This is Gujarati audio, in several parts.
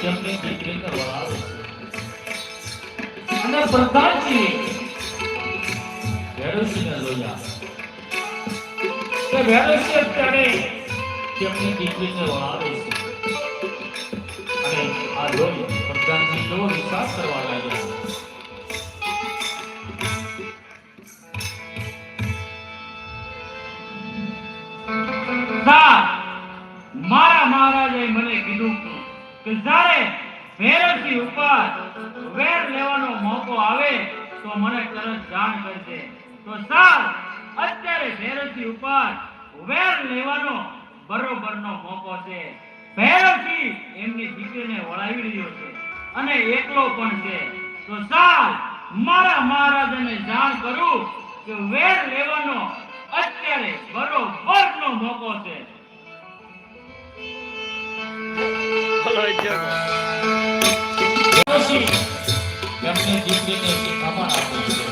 તેમની દીકરીને વળાવે છે. અને પ્રધાનજી ભેરવસિંહને જોયા કે ભેરવસિંહ અત્યારે આ લોહી પ્રધાનજી કેવો વિશ્વાસ કરવા મહારાજે મને કીધું કે જ્યારે ભૈરવસિંહ ઉપર વેર લેવાનો મોકો આવે તો મને તરત જાણ કરજે. તો સર અત્યારે ભૈરવસિંહ ઉપર વેર લેવાનો બરોબરનો મોકો છે. ભૈરવસિંહ એમની દીકરીને વળાવી રહ્યો છે અને એકલો પણ છે. તો સાલ મારા મહારાજાને જાણ કરું કે વેર લેવાનો અત્યારે બરોબરનો મોકો છે. એમની દીકરીને શિખામણ આપી છે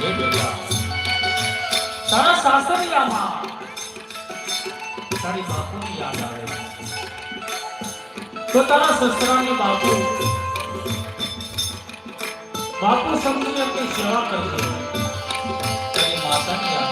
હે બેટા તારા સાસરિયામાં તારી બાપુની યાદ આવે. છે. તો તારા સસરાને બાપુ બાપુ સમજી એમની સેવા કરશે તારી માતાની યાદ